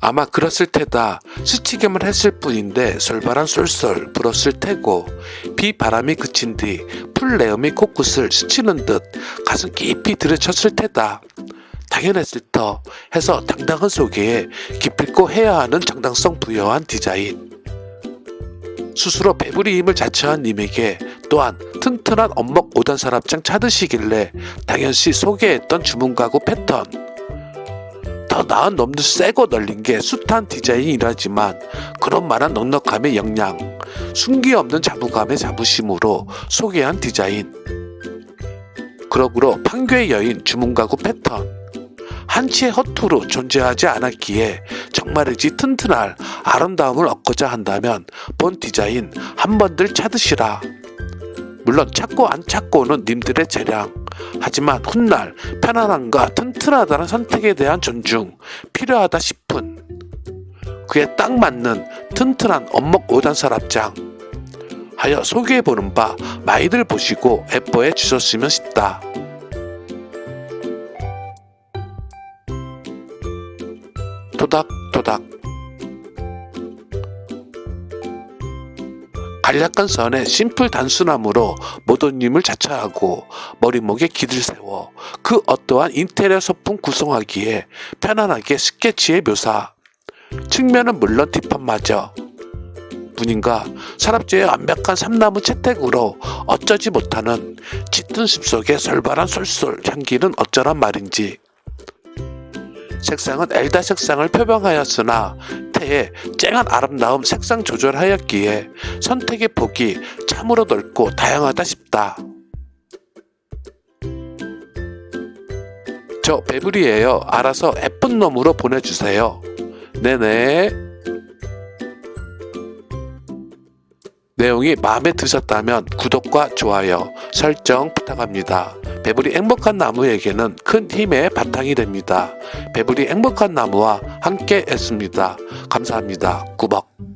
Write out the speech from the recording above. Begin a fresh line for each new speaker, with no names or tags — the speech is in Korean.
아마 그랬을 테다. 스치기만 했을 뿐인데 솔바람 쏠쏠 불었을 테고 비 바람이 그친 뒤 풀내음이 코끝을 스치는 듯 가슴 깊이 들이쳤을 테다. 당연했을 터 해서 당당한 소개에 기필코 해야 하는 정당성 부여한 디자인. 스스로 배부리 힘을 자처한 님에게 또한 튼튼한 엄먹 5단 서랍장 찾으시길래 당연시 소개했던 주문 가구 패턴. 더 나은 놈들 세고 널린 게 숱한 디자인이라지만 그런 만한 넉넉함의 역량, 숨기 없는 자부감의 자부심으로 소개한 디자인. 그러므로 판교의 여인 주문 가구 패턴. 한치의 허투루 존재하지 않았기에 정말이지 튼튼할 아름다움을 얻고자 한다면 본 디자인 한 번들 찾으시라. 물론 찾고 안 찾고는 님들의 재량. 하지만 훗날 편안함과 튼튼하다는 선택에 대한 존중 필요하다 싶은 그에 딱 맞는 튼튼한 엄목 5단 서랍장 하여 소개해보는 바 많이들 보시고 애뻐해 주셨으면 싶다. 토닥토닥 간략한 선에 심플 단순함으로 모든 힘을 자처하고 머리목에 기들 세워 그 어떠한 인테리어 소품 구성하기에 편안하게 스케치의 묘사. 측면은 물론 뒷판마저. 분인가 서랍지의 완벽한 삼나무 채택으로 어쩌지 못하는 짙은 숲속의 솔바란 솔솔 향기는 어쩌란 말인지. 색상은 엘다 색상을 표방하였으나 태의 쨍한 아름다움 색상 조절하였기에 선택의 폭이 참으로 넓고 다양하다 싶다. 저 배불이에요. 알아서 예쁜 놈으로 보내주세요. 네네. 내용이 마음에 드셨다면 구독과 좋아요, 설정 부탁합니다. 배불이 행복한 나무에게는 큰 힘의 바탕이 됩니다. 배불이 행복한 나무와 함께 했습니다. 감사합니다. 구박.